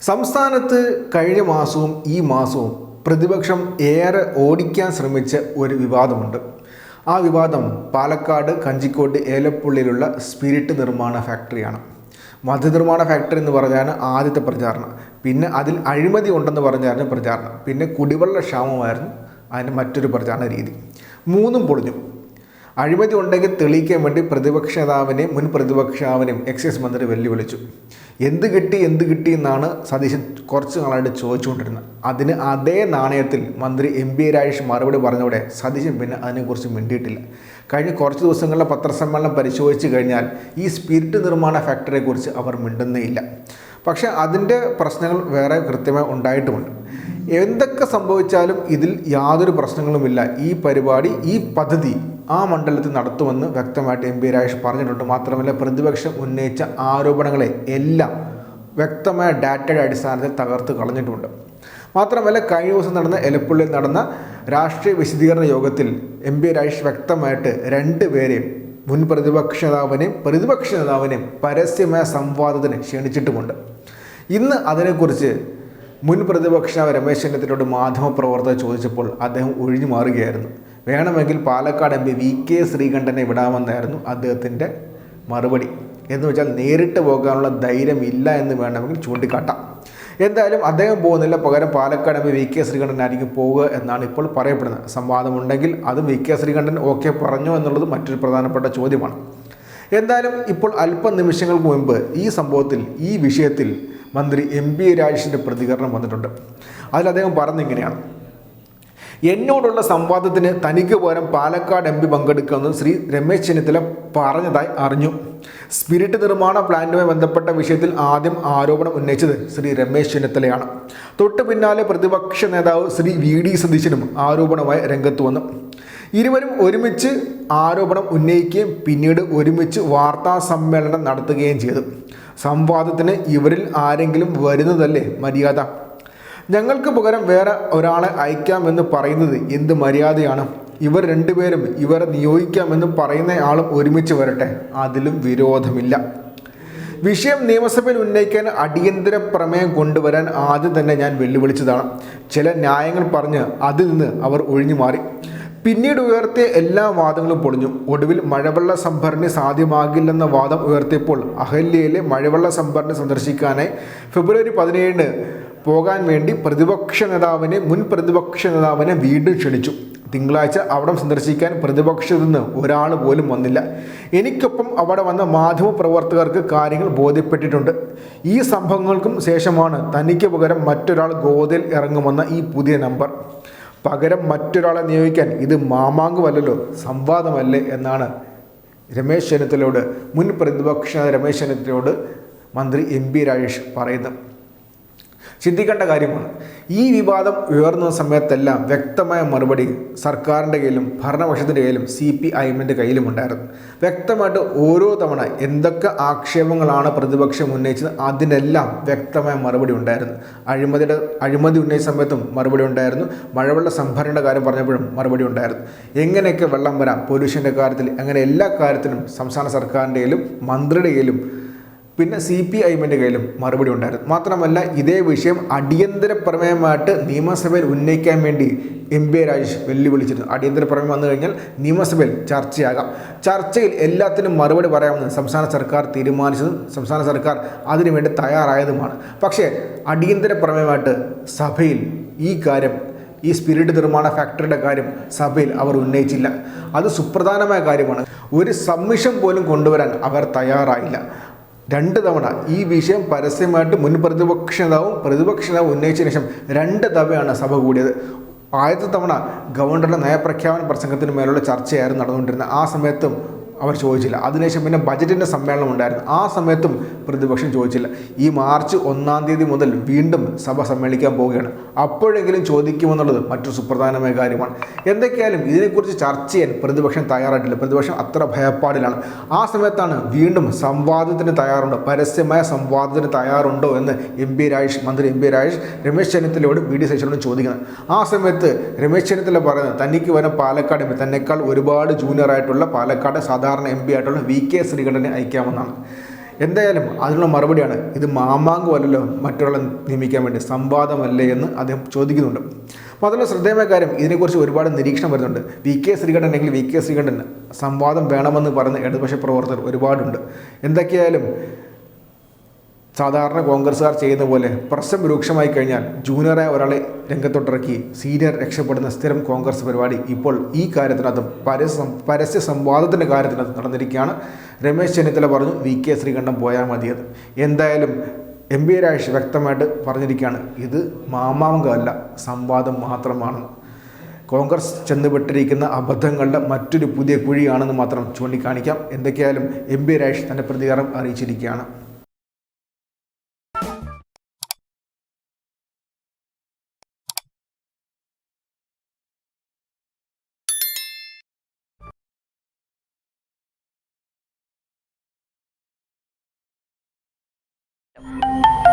സംസ്ഥാനത്ത് കഴിഞ്ഞ മാസവും ഈ മാസവും പ്രതിപക്ഷം ഏറെ ഓടിക്കാൻ ശ്രമിച്ച ഒരു വിവാദമുണ്ട്. ആ വിവാദം പാലക്കാട് കഞ്ചിക്കോട്ട് ഏലപ്പുള്ളിയിലുള്ള സ്പിരിറ്റ് നിർമ്മാണ ഫാക്ടറിയാണ്. മദ്യനിർമ്മാണ ഫാക്ടറി എന്ന് പറഞ്ഞാണ് ആദ്യത്തെ പ്രചാരണം. പിന്നെ അതിൽ അഴിമതി ഉണ്ടെന്ന് പറഞ്ഞായിരുന്നു പ്രചാരണം. പിന്നെ കുടിവെള്ള ക്ഷാമമായിരുന്നു അതിന്റെ മറ്റൊരു പ്രചാരണ രീതി. മൂന്നും പൊളിഞ്ഞു. അഴിമതി ഉണ്ടെങ്കിൽ തെളിയിക്കാൻ വേണ്ടി പ്രതിപക്ഷ നേതാവിനെയും മുൻ പ്രതിപക്ഷ നേതാവിനെയും എക്സൈസ് മന്ത്രി വെല്ലുവിളിച്ചു. എന്ത് കിട്ടി എന്ത് കിട്ടി എന്നാണ് സതീശൻ കുറച്ച് നാളായിട്ട് ചോദിച്ചുകൊണ്ടിരുന്നത്. അതിന് അതേ നാണയത്തിൽ മന്ത്രി എം പി രാജേഷ് മറുപടി പറഞ്ഞതോടെ സതീശൻ പിന്നെ അതിനെക്കുറിച്ച് മിണ്ടിയിട്ടില്ല. കഴിഞ്ഞ കുറച്ച് ദിവസങ്ങളിലെ പത്രസമ്മേളനം പരിശോധിച്ച് കഴിഞ്ഞാൽ ഈ സ്പിരിറ്റ് നിർമ്മാണ ഫാക്ടറിയെക്കുറിച്ച് അവർ മിണ്ടുന്നേയില്ല. പക്ഷേ അതിന്റെ പ്രശ്നങ്ങൾ വേറെ കൃത്യമായി ഉണ്ടായിട്ടുമുണ്ട്. എന്തൊക്കെ സംഭവിച്ചാലും ഇതിൽ യാതൊരു പ്രശ്നങ്ങളുമില്ല. ഈ പരിപാടി ഈ പദ്ധതി ആ മണ്ഡലത്തിൽ നടത്തുമെന്ന് വ്യക്തമായിട്ട് എം പി രാജേഷ് പറഞ്ഞിട്ടുണ്ട്. മാത്രമല്ല പ്രതിപക്ഷം ഉന്നയിച്ച ആരോപണങ്ങളെ എല്ലാം വ്യക്തമായ ഡാറ്റയുടെ അടിസ്ഥാനത്തിൽ തകർത്ത് കളഞ്ഞിട്ടുണ്ട്. മാത്രമല്ല കഴിഞ്ഞ ദിവസം നടന്ന എലപ്പുള്ളിയിൽ നടന്ന രാഷ്ട്രീയ വിശദീകരണ യോഗത്തിൽ എം പി രാജേഷ് വ്യക്തമായിട്ട് രണ്ട് പേരെയും മുൻ പ്രതിപക്ഷ നേതാവിനെയും പ്രതിപക്ഷ നേതാവിനെയും പരസ്യമായ സംവാദത്തിന് ക്ഷണിച്ചിട്ടുമുണ്ട്. ഇന്ന് അതിനെക്കുറിച്ച് മുൻ പ്രതിപക്ഷ രമേശ് ചെന്നിത്തലയോട് മാധ്യമപ്രവർത്തകർ ചോദിച്ചപ്പോൾ അദ്ദേഹം ഒഴിഞ്ഞു മാറുകയായിരുന്നു. വേണമെങ്കിൽ Palakkad M P V K ശ്രീകണ്ഠനെ വിടാമെന്നായിരുന്നു അദ്ദേഹത്തിന്റെ മറുപടി. എന്ന് വെച്ചാൽ നേരിട്ട് പോകാനുള്ള ധൈര്യം ഇല്ല എന്ന് വേണമെങ്കിൽ ചൂണ്ടിക്കാട്ടാം. എന്തായാലും അദ്ദേഹം പോകുന്നില്ല പകരം Palakkad M P V K ശ്രീകണ്ഠനായിരിക്കും പോവുക എന്നാണ് ഇപ്പോൾ പറയപ്പെടുന്നത്. സംവാദമുണ്ടെങ്കിൽ അത് വി കെ ശ്രീകണ്ഠൻ ഓക്കെ പറഞ്ഞു എന്നുള്ളത് മറ്റൊരു പ്രധാനപ്പെട്ട ചോദ്യമാണ്. എന്തായാലും ഇപ്പോൾ അല്പ നിമിഷങ്ങൾക്ക് മുൻപ് ഈ സംഭവത്തിൽ ഈ വിഷയത്തിൽ മന്ത്രി എം പി രാജേഷിന്റെ പ്രതികരണം വന്നിട്ടുണ്ട്. അതിൽ അദ്ദേഹം പറഞ്ഞിങ്ങനെയാണ് എന്നോടുള്ള സംവാദത്തിന് തനിക്ക് പകരം പാലക്കാട് എം പി പങ്കെടുക്കുമെന്ന് ശ്രീ രമേശ് ചെന്നിത്തല പറഞ്ഞതായി അറിഞ്ഞു. സ്പിരിറ്റ് നിർമ്മാണ പ്ലാന്റുമായി ബന്ധപ്പെട്ട വിഷയത്തിൽ ആദ്യം ആരോപണം ഉന്നയിച്ചത് ശ്രീ രമേശ് ചെന്നിത്തലയാണ്. തൊട്ടു പിന്നാലെ പ്രതിപക്ഷ നേതാവ് ശ്രീ വി ഡി സതീശനും ആരോപണമായി രംഗത്ത് വന്നു. ഇരുവരും ഒരുമിച്ച് ആരോപണം ഉന്നയിക്കുകയും പിന്നീട് ഒരുമിച്ച് വാർത്താ സമ്മേളനം നടത്തുകയും ചെയ്തു. സംവാദത്തിന് ഇവരിൽ ആരെങ്കിലും വരുന്നതല്ലേ മര്യാദ? ഞങ്ങൾക്ക് പകരം വേറെ ഒരാളെ അയക്കാമെന്ന് പറയുന്നത് എന്ത് മര്യാദയാണ്? ഇവർ രണ്ടുപേരും ഇവരെ നിയോഗിക്കാമെന്ന് പറയുന്ന ആളും ഒരുമിച്ച് വരട്ടെ. അതിലും വിരോധമില്ല. വിഷയം നിയമസഭയിൽ ഉന്നയിക്കാൻ അടിയന്തര പ്രമേയം കൊണ്ടുവരാൻ ആദ്യം തന്നെ ഞാൻ വെല്ലുവിളിച്ചതാണ്. ചില ന്യായങ്ങൾ പറഞ്ഞ് അതിൽ നിന്ന് അവർ ഒഴിഞ്ഞു മാറി. പിന്നീട് ഉയർത്തിയ എല്ലാ വാദങ്ങളും പൊളിഞ്ഞു. ഒടുവിൽ മഴവെള്ള സംഭരണി സാധ്യമാകില്ലെന്ന വാദം ഉയർത്തിയപ്പോൾ അഹല്യയിലെ മഴവെള്ള സംഭരണി സന്ദർശിക്കാനായി ഫെബ്രുവരി പതിനേഴിന് പോകാൻ വേണ്ടി പ്രതിപക്ഷ നേതാവിനെ മുൻ പ്രതിപക്ഷ നേതാവിനെ വീണ്ടും ക്ഷണിച്ചു. തിങ്കളാഴ്ച അവിടെ സന്ദർശിക്കാൻ പ്രതിപക്ഷത്തു നിന്ന് ഒരാൾ പോലും വന്നില്ല. എനിക്കൊപ്പം അവിടെ വന്ന മാധ്യമപ്രവർത്തകർക്ക് കാര്യങ്ങൾ ബോധ്യപ്പെട്ടിട്ടുണ്ട്. ഈ സംഭവങ്ങൾക്കും ശേഷമാണ് തനിക്ക് പകരം മറ്റൊരാൾ ഗോതയിൽ ഇറങ്ങുമെന്ന ഈ പുതിയ നമ്പർ. പകരം മറ്റൊരാളെ നിയോഗിക്കാൻ ഇത് മാമാങ്കുമല്ലല്ലോ സംവാദമല്ലേ എന്നാണ് രമേശ് ചെന്നിത്തലയോട് മുൻ പ്രതിപക്ഷ രമേശ് ചെന്നിത്തലയോട് മന്ത്രി എം പി രാജേഷ് പറയുന്നത്. ചിന്തിക്കേണ്ട കാര്യമാണ്. ഈ വിവാദം ഉയർന്ന സമയത്തെല്ലാം വ്യക്തമായ മറുപടി സർക്കാരിന്റെ കയ്യിലും ഭരണപക്ഷത്തിന്റെ കയ്യിലും സി പി ഐ എമ്മിന്റെ കയ്യിലും ഉണ്ടായിരുന്നു. വ്യക്തമായിട്ട് ഓരോ തവണ എന്തൊക്കെ ആക്ഷേപങ്ങളാണ് പ്രതിപക്ഷം ഉന്നയിച്ചത് അതിനെല്ലാം വ്യക്തമായ മറുപടി ഉണ്ടായിരുന്നു. അഴിമതിയുടെ അഴിമതി ഉന്നയിച്ച സമയത്തും മറുപടി ഉണ്ടായിരുന്നു. മഴവെള്ള സംഭരണയുടെ കാര്യം പറഞ്ഞപ്പോഴും മറുപടി ഉണ്ടായിരുന്നു. എങ്ങനെയൊക്കെ വെള്ളം വരാം പൊല്യൂഷന്റെ കാര്യത്തിൽ അങ്ങനെ എല്ലാ കാര്യത്തിനും സംസ്ഥാന സർക്കാരിന്റെ കയ്യിലും മന്ത്രിയുടെ കയ്യിലും പിന്നെ സി പി ഐ കയ്യിലും മറുപടി ഉണ്ടായിരുന്നു. മാത്രമല്ല ഇതേ വിഷയം അടിയന്തര പ്രമേയമായിട്ട് നിയമസഭയിൽ ഉന്നയിക്കാൻ വേണ്ടി എം പി രാജേഷ് വെല്ലുവിളിച്ചിരുന്നു. അടിയന്തര പ്രമേയം വന്നു കഴിഞ്ഞാൽ നിയമസഭയിൽ ചർച്ചയാകാം. ചർച്ചയിൽ എല്ലാത്തിനും മറുപടി പറയാമെന്ന് സംസ്ഥാന സർക്കാർ തീരുമാനിച്ചതും സംസ്ഥാന സർക്കാർ അതിനുവേണ്ടി തയ്യാറായതുമാണ്. പക്ഷേ അടിയന്തര പ്രമേയമായിട്ട് സഭയിൽ ഈ കാര്യം ഈ സ്പിരിറ്റ് നിർമ്മാണ ഫാക്ടറിയുടെ കാര്യം സഭയിൽ അവർ ഉന്നയിച്ചില്ല. അത് സുപ്രധാനമായ കാര്യമാണ്. ഒരു സബ്മിഷൻ പോലും കൊണ്ടുവരാൻ അവർ തയ്യാറായില്ല. രണ്ട് തവണ. ഈ വിഷയം പരസ്യമായിട്ട് മുൻ പ്രതിപക്ഷ നേതാവും പ്രതിപക്ഷ നേതാവും ഉന്നയിച്ചതിന് ശേഷം രണ്ട് തവണയാണ് സഭ കൂടിയത്. ആദ്യത്തെ തവണ ഗവർണറുടെ നയപ്രഖ്യാപന പ്രസംഗത്തിന് മേലുള്ള ചർച്ചയായിരുന്നു നടന്നുകൊണ്ടിരുന്നത്. ആ സമയത്തും അവർ ചോദിച്ചില്ല. അതിനുശേഷം പിന്നെ ബജറ്റിന്റെ സമ്മേളനം ഉണ്ടായിരുന്നു. ആ സമയത്തും പ്രതിപക്ഷം ചോദിച്ചില്ല. ഈ മാർച്ച് ഒന്നാം തീയതി മുതൽ വീണ്ടും സഭ സമ്മേളിക്കാൻ പോവുകയാണ്. അപ്പോഴെങ്കിലും ചോദിക്കുമെന്നുള്ളത് മറ്റൊരു സുപ്രധാനമായ കാര്യമാണ്. എന്തൊക്കെയായാലും ഇതിനെക്കുറിച്ച് ചർച്ച ചെയ്യാൻ പ്രതിപക്ഷം തയ്യാറായിട്ടില്ല. പ്രതിപക്ഷം അത്ര ഭയപ്പാടിലാണ്. ആ സമയത്താണ് വീണ്ടും സംവാദത്തിന് തയ്യാറുണ്ടോ. പരസ്യമായ സംവാദത്തിന് തയ്യാറുണ്ടോ എന്ന് എം പി രാജേഷ് മന്ത്രി എം പി രാജേഷ് രമേശ് ചെന്നിത്തലയോട് വി ഡി സതീശനോടും ചോദിക്കുന്നത്. ആ സമയത്ത് രമേശ് ചെന്നിത്തല പറയുന്നത് തനിക്ക് വരുന്ന പാലക്കാട് തന്നെക്കാൾ ഒരുപാട് ജൂനിയറായിട്ടുള്ള പാലക്കാട് സാധാരണ എം പി ആയിട്ടുള്ള വി കെ ശ്രീകണ്ഠനെ അയക്കാമെന്നാണ് എന്തായാലും അതിനുള്ള മറുപടിയാണ് ഇത് മാമാങ്കുമല്ലല്ലോ മറ്റൊരാളെ നിയമിക്കാൻ വേണ്ടി സംവാദമല്ലേ എന്ന് അദ്ദേഹം ചോദിക്കുന്നുണ്ട്. അപ്പോൾ അതുള്ള ശ്രദ്ധേയമായ കാര്യം ഇതിനെക്കുറിച്ച് ഒരുപാട് നിരീക്ഷണം വരുന്നുണ്ട്. വി കെ ശ്രീകണ്ഠൻ അല്ലെങ്കിൽ വി കെ ശ്രീകണ്ഠൻ സംവാദം വേണമെന്ന് പറയുന്ന ഇടതുപക്ഷ പ്രവർത്തകർ ഒരുപാടുണ്ട്. എന്തൊക്കെയായാലും സാധാരണ കോൺഗ്രസ്സുകാർ ചെയ്യുന്ന പോലെ പ്രശ്നം രൂക്ഷമായി കഴിഞ്ഞാൽ ജൂനിയറായ ഒരാളെ രംഗത്തോട്ടിറക്കി സീനിയർ രക്ഷപ്പെടുന്ന സ്ഥിരം കോൺഗ്രസ് പരിപാടി ഇപ്പോൾ ഈ കാര്യത്തിനകത്തും പരസ്യ പരസ്യ സംവാദത്തിന്റെ കാര്യത്തിനകത്ത് നടന്നിരിക്കുകയാണ്. രമേശ് ചെന്നിത്തല പറഞ്ഞു വി. കെ. ശ്രീകണ്ഠൻ പോയാൽ മതിയത് എന്തായാലും എം. പി രാജേഷ് വ്യക്തമായിട്ട് പറഞ്ഞിരിക്കുകയാണ് ഇത് മാമാങ്കമല്ല സംവാദം മാത്രമാണ്. കോൺഗ്രസ് ചെന്നുപെട്ടിരിക്കുന്ന അബദ്ധങ്ങളുടെ മറ്റൊരു പുതിയ കുഴിയാണെന്ന് മാത്രം ചൂണ്ടിക്കാണിക്കാം. എന്തൊക്കെയായാലും എം. പി രാജേഷ് തന്റെ പ്രതികാരം അറിയിച്ചിരിക്കുകയാണ്. you